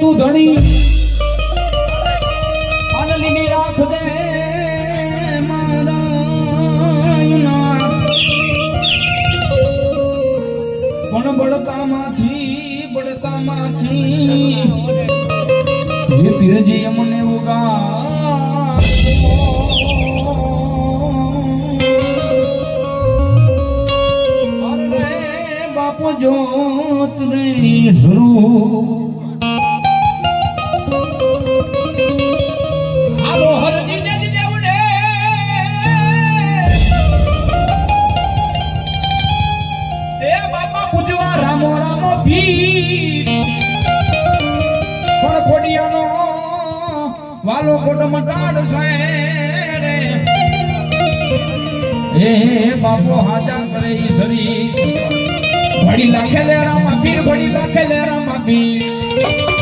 તું ધણી. આનંદની રાખ દે પણ બળકામાંથી બળકામાંથી હે પીરજી, અમને ઉગા બાપો, જોત રે શરૂ હાલો કોટમાં ટાઢ છે હે બાપો હાજા કરે ઈશ્વરી. ભડી લાખે લેરામાં પીર ભડી લાખે લેરામાં પીર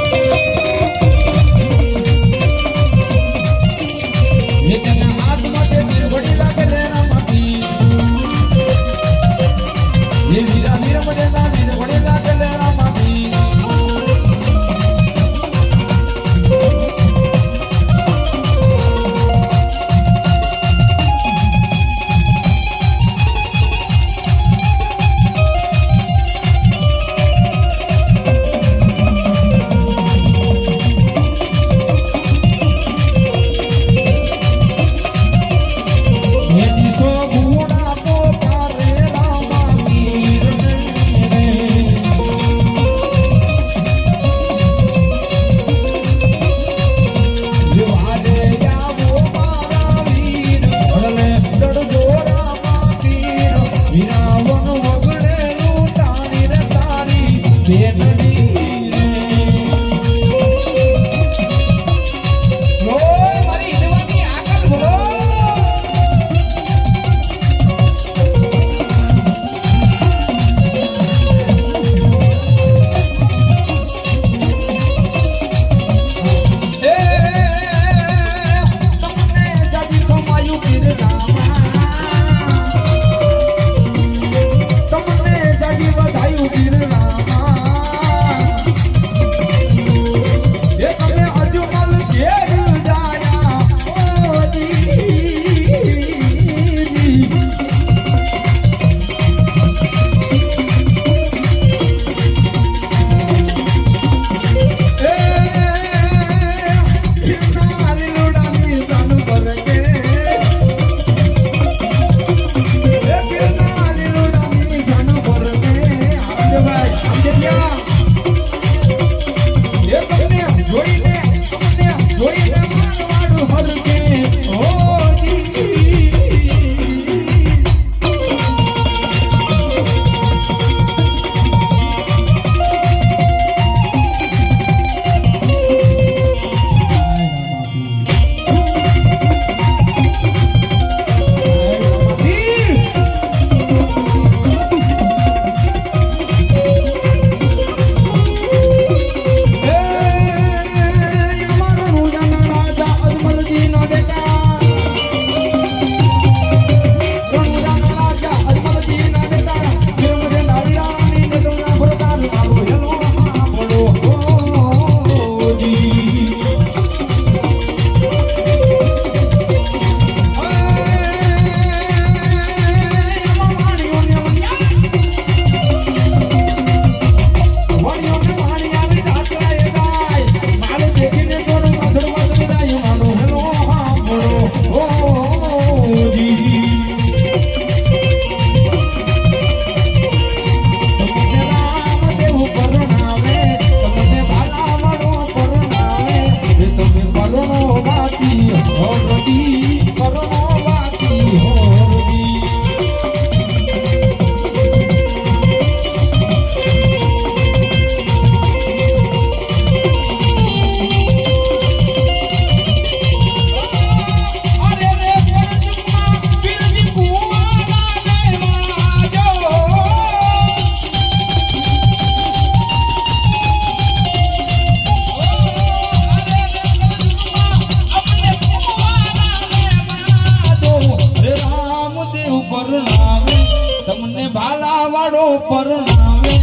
પરણાવે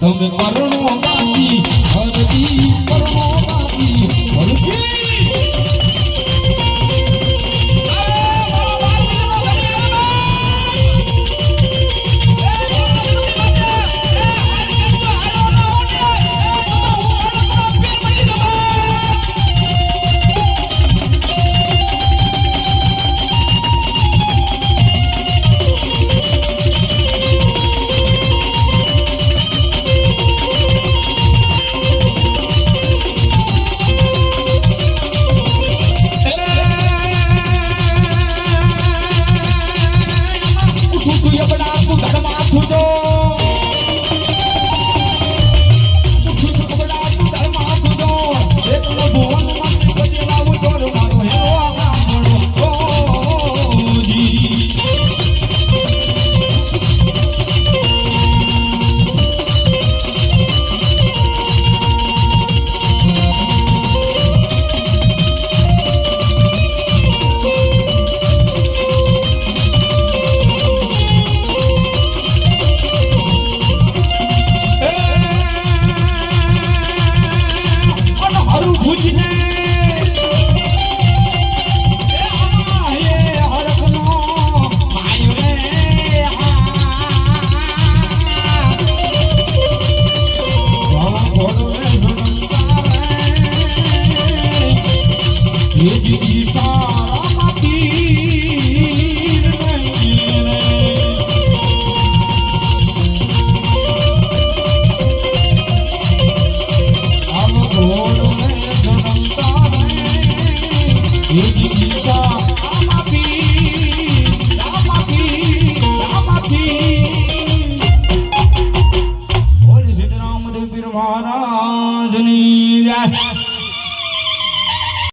તમે પરણાવે